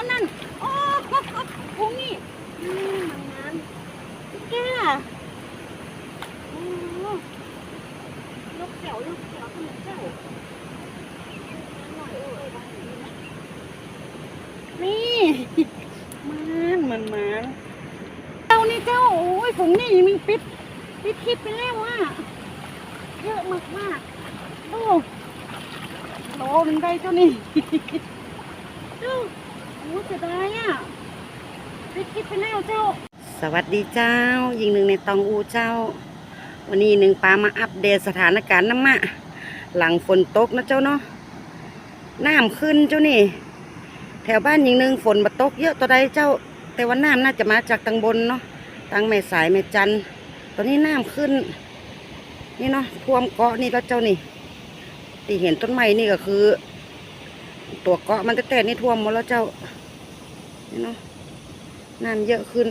ตัวนั่นโอ้โหนี่มันงานแก่ลูกเสี่ยวลูกเสี่ยวขนมเจ้านี่มันมันมันเจ้านี่เจ้า โอ้ยผงนี่มีปิดปิดคลิปไปแล้วอะเยอะมากมากโอ้โหมันได้เจ้านี่เจ้า โอ้เสียดายอะปิดคลิปไปแล้วเจ้า สวัสดีเจ้า ยิงหนึ่งในตองอูเจ้า วันนี้หนึ่งปลามาอัปเดตสถานการณ์น้ำมะ หลังฝนตกนะเจ้าเนาะ น้ำขึ้นเจ้านี่ แถวบ้านยิงหนึ่งฝนมาตกเยอะตัวใดเจ้า แต่ว่าน้ำน่าจะมาจากทางบนเนาะทางแม่สายแม่จัน ตอนนี้น้ำขึ้น นี่เนาะท่วมเกาะนี่แล้วเจ้านี่ที่เห็นต้นไม้นี่ก็คือ ตัวเกาะมันแต่แต่นี่ท่วมหมดแล้วเจ้านี่เนาะน้ำเยอะขึ้น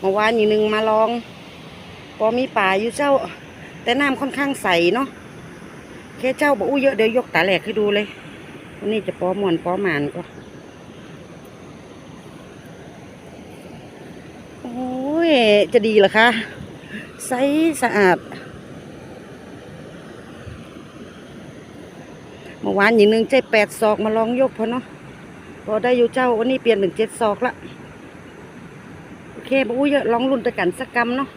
เมื่อวานอย่หนึ่งมาลอง พอมีป่าอยู่เจ้า แต่น้ำค่อนข้างใสเนาะแค่เจ้าบอกอู้เยอะเดี๋ยวยกตาแหลกให้ดูเลยวันนี้จะป้อมวนป้อหมานก็โอ้ยจะดีเหรอคะใสสะอาด เมื่อวานอย่างหนึ่งใจแปดศอกมาลองยกพอเนาะพอได้อยู่เจ้าวันนี้เปลี่ยนหนึ่งเจ็ดศอกละโอเคบอู้เยอะลองรุ่นตะกันสักกรรมเนาะ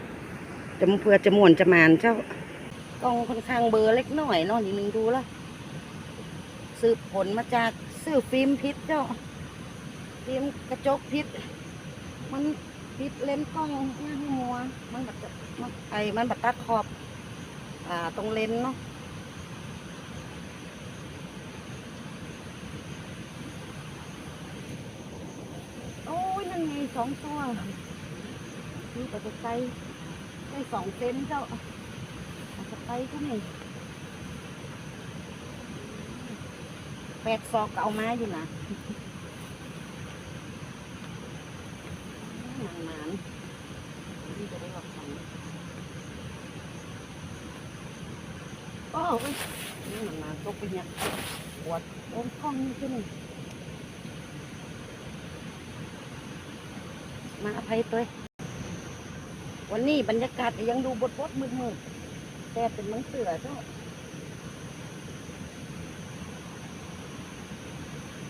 จะมเพื่อจะม่วนจะมานเจ้ากล้องค่อนข้างเบอร์เล็กหน้อยเนาะอย่างหนึ่งดูล้วสืบผลมาจากซื้อฟิล์มพิษเจ้าฟิล์มกระจกพิษมันพิษเลนกล้องหน้าให้มัวมันแบบมันไอมันแบัดตัดขอบ อ่าตรงเลนเนาะ โอ้ยนั่น ไงสองตัวนี่แต่จะไกลได้สองเซนเจ้าอาจจะไปก็นี่แปดซอกเอามาอยู่นะหมันหมันนี่จะได้หลักสองโอ้ยนี่หมันหมันตกไปเนี่ยปวดโอ้ยกล้องนี่ขึ้น มาอภัยตัววันนี้บรรยากาศยังดูบดบดมืดมืดแต่เป็นมังเสือเจ้า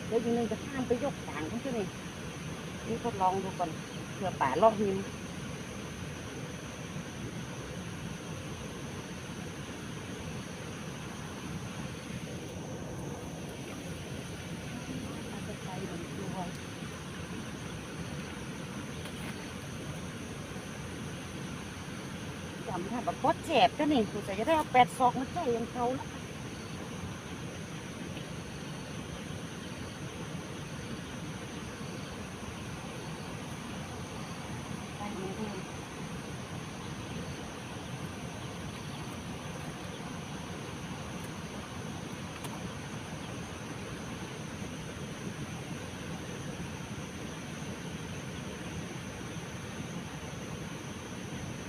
เดี๋ยวอีกนึงจะข้ามไปยกต่างเขาใช่ไหมนี่ทดลองดูก่อนเผื่อป่าลอกหิมอาจจะไปเหมือนตัว จำถ้าแบบบดแฉบก็นี่คุณจะได้เอาแปดซอกมาใส่ยังเขาละไปดูดู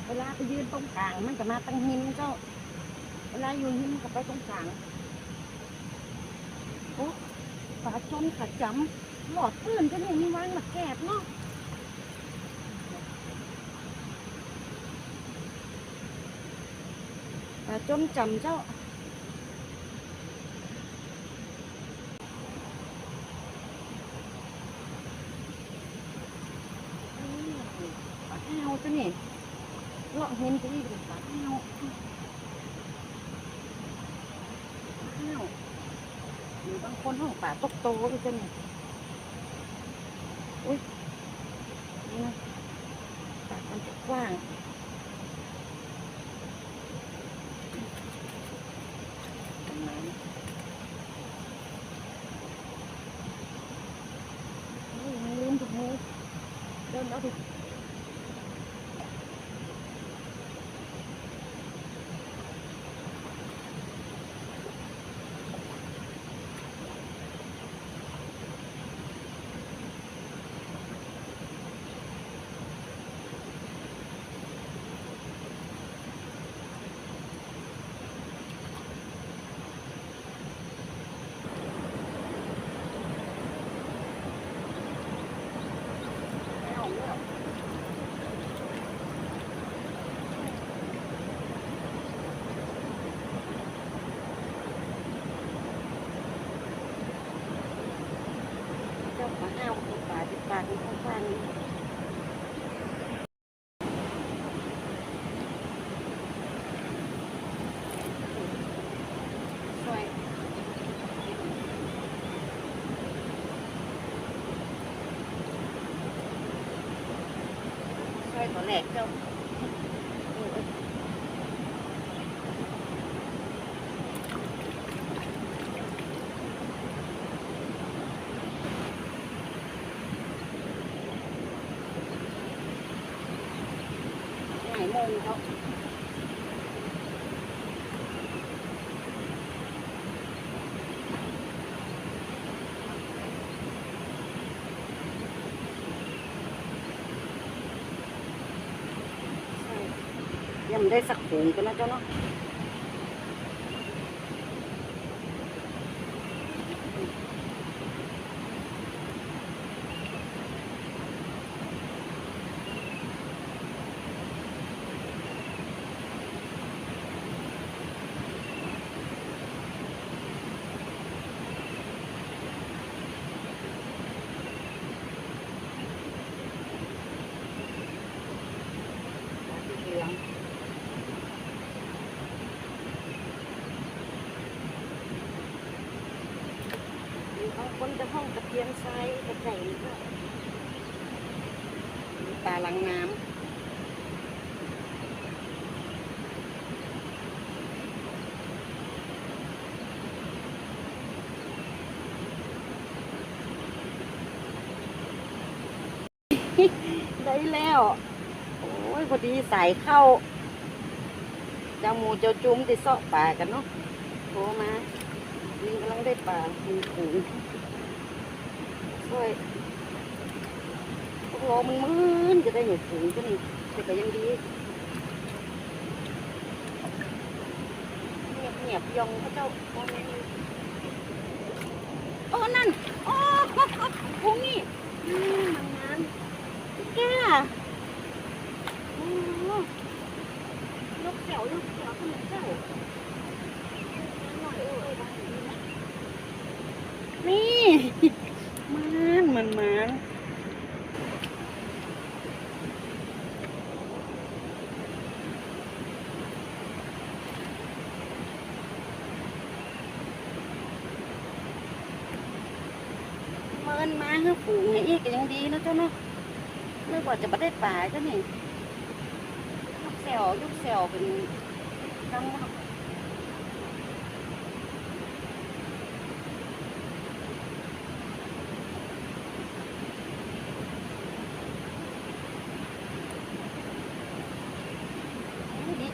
เวลา ไปยืนตรงกลาง มันจะมาตั้งหินเจ้า เวลาอยู่หินมันก็ไปตรงกลางโอ้ปลาจนขาจำหลอดปืนจะนี่มีวางหลักแกบเนาะปลาจนจำเจ้าอืมปลาแห้วจะนี่ เลาะเห็นจะนี่เป็นปลาแห้เนาะห้วหรือบางคนห้องป่าตกโตอีกจะนี่อุ้ยนี่นะปากมันจะกว้างประมาณนี้อุ้ยไม่ลืมถุงมือเดินเอาดิ น ฟังสวย สวยตัวแรกเจ้า ไหนโมงเขายังไม่ได้สักถุงกันนะเจ้าเนาะเหลืองเอา คนจะห้องตะเพียนไซกระไก่นี่ก็มีปลาลังน้ำได้แล้ว โอ้ย พอดีสายเข้า เจ้าหมูเจ้าจุ้มติดเสาะป่ากันเนาะโทรมาลิงกำลังได้ป่ามีขุง ช่วยโอ้มันมืนจะได้เห็นขุงก็นี่แต่ก็ยังดีเงียบเงียบยองพระเจ้าโอ้ยโอ้นั่นโอ้พุงนี่มันงานแก่โอ้ยกแถวยกแถวขนมเจ้าหน่ มันมันมันเมินมาคือฝูงอย่างอีกก็ยังดีนะเจ้าเนาะไม่กว่าจะไมาได้ป่าก็นี่ยกแซวยกแซวเป็นกำลัง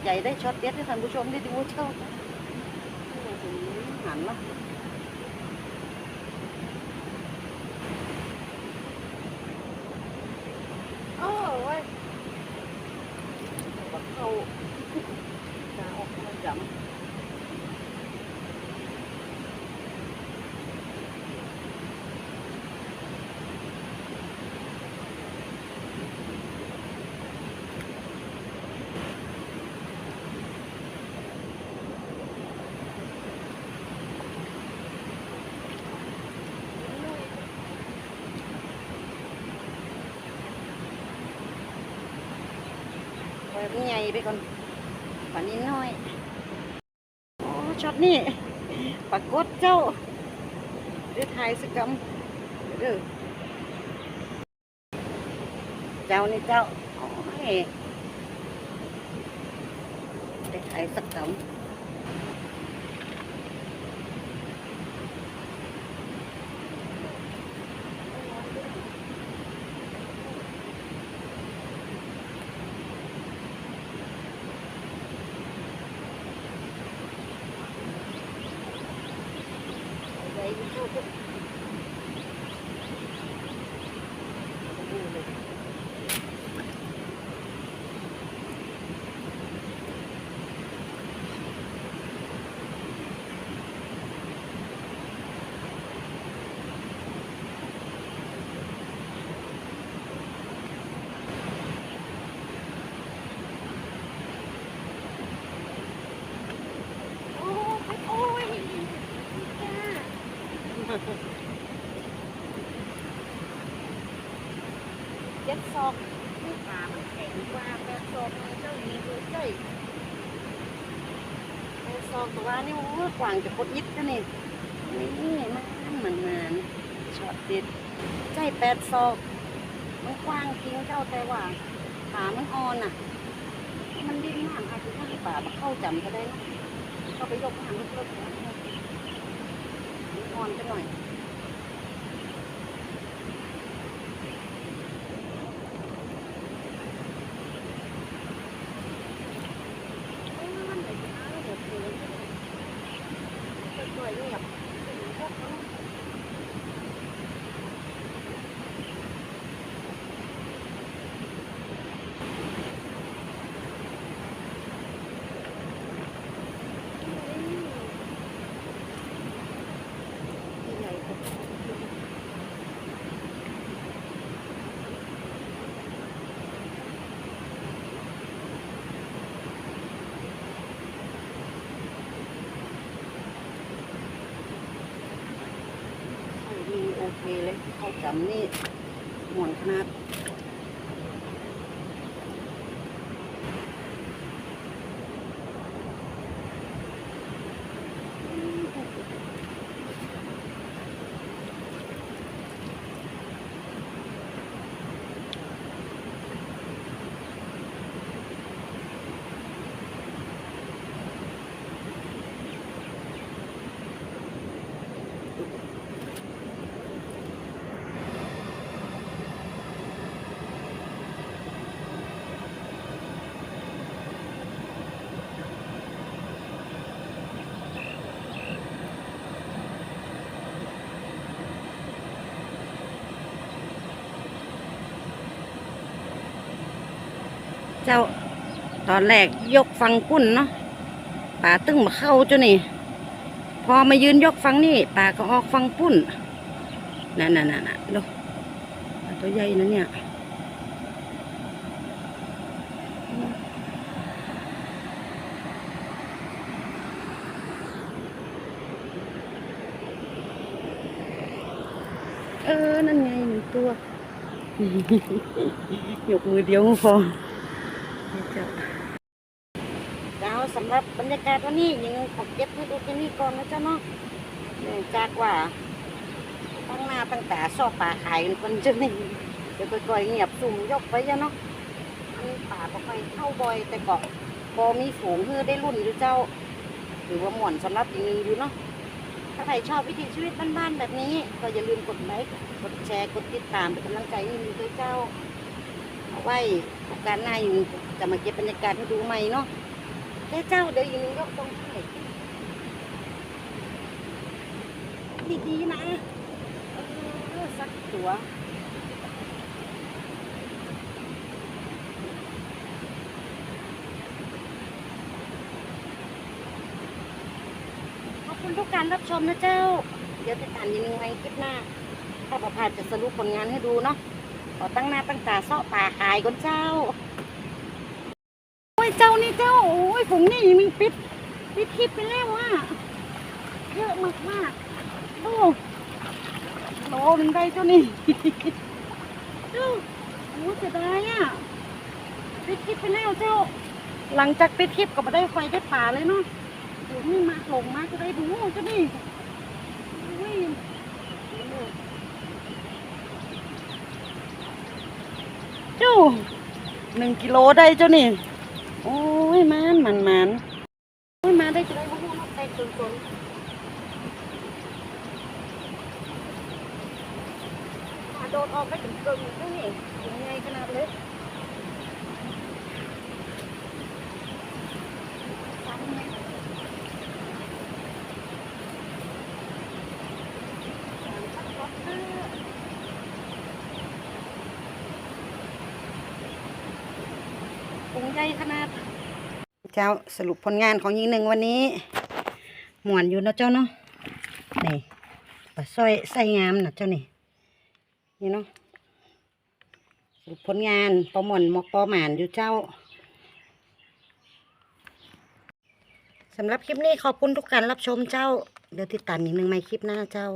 ดีใจได้ช็อตเด็ดให้ท่านผู้ชมได้ดูเช่าหันมาโอยบักเข้าจะออกมาจังปล่อยมันใหญ่ไปก่อนปันนี้น้อยโอ้ช็อตนี่ปรากดเจ้าเดือถ่ายสกรรมเด้อเจ้านี่เจ้าโอ้ยเด้ถ่ายสกรรมได้อยู่ทุกคนโอ้ยโอ้ยจ้า เจ็ดซอกนี่ขามันแข็งกว่าแปดซอกมันเจ้าหญิงเลยเจ้ยแปดซอกตัวนี่โอ้ยกว่างจะกดยิดนะนี่นี่มันมันมันช็อตเด็ดใจแปดซอกมันกว้างจริงเจ้าแต่ว่าขามันอ่อนอะ มันดิ้นมากอาจจะทำให้ป่ามาเข้าจำก็ได้นะเข้าไปยกหางมันเพิ่มมันหน่อย โอเคเลยเข้าจำนี่หมวนขนาด เจ้า ตอนแรกยกฟังกุ้นเนาะป่าตึ้งมาเข้าเจ้านี่ พอมายืนยกฟังนี่ป่าก็ออกฟังปุ้นนั่นน่ะน่ะน่ะดูตัวใหญ่นะเนี่ยเออ นั่นไงหนึ่งตัว ยกมือเดียวพอ จ้าเจ้าสำหรับบรรยากาศวันนี้ยังขอเก็บให้ดูแค่นี้ก่อนนะเจ้าเนาะเนื่องจากว่าตั้งหน้าตั้งแต่ซอกป่าขายกันคนจะนี่เดี๋ยวค่อยๆเงียบสุ่มยกไปจ้ะเนาะมีป่าก็ไปเข้าบ่อยแต่ก็พอมีฝูงเพื่อได้รุ่นอยู่เจ้า หรือว่าหม่อนสำหรับอีกนึงอยู่เนาะถ้าใครชอบวิถีชีวิตบ้านๆแบบนี้ ก็อย่าลืมกดไลค์กดแชร์กดติดตามเป็นกำลังใจให้มีด้วยเจ้า เอาไว้ โอกาสหน้าอยู่จะมาเก็บบรรยากาศให้ดูใหม่เนาะได้เจ้าเดี๋ยวอยู่นึงยกตรงให้ดีๆนะสักตัวขอบคุณทุกการรับชมนะเจ้า เดี๋ยวติดตามยินนึงในคลิปหน้า ถ้าประพาจะสรุปผลงานให้ดูเนาะ ขอตั้งหน้าตั้งตาเสาะป่าขายก่อนเจ้า โอ้ยเจ้านี่เจ้า โอ้ยผมนี่มันปิดปิดคลิปไปแล้วอะเยอะมากมากโอ้โหมันได้เจ้านี่เจ้าโอ้เสียดายอะปิดคลิปไปแล้วเจ้า หลังจากปิดคลิปก็มาได้ไฟได้ป่าเลยเนาะโอ้ยนี่มาหลงมาจะได้ดูเจ้านี่โอ้ย เจ้าหนึ่งกิโลได้เจ้านี่ โอ้ยมันมันมันโอ้ยมาได้จะได้มาห้องมาแตกสนๆโดดออกไปถึงเกินเจ้านี่ยังไงขนาดเลยุงใหญ่ขนาด เจ้าสรุปผลงานของยิงหนึ่งวันนี้หมวนอยู่นะเจ้าเนาะนี่ปลาสร้อยใส่งามนะเจ้านี่นี่เนาะสรุปผลงานปลาหม่อนมอกปลาหมานอยู่เจ้าสำหรับคลิปนี้ขอบคุณทุกการรับชมเจ้า เดี๋ยวติดตามอีกหนึ่งใหม่คลิปหน้าเจ้า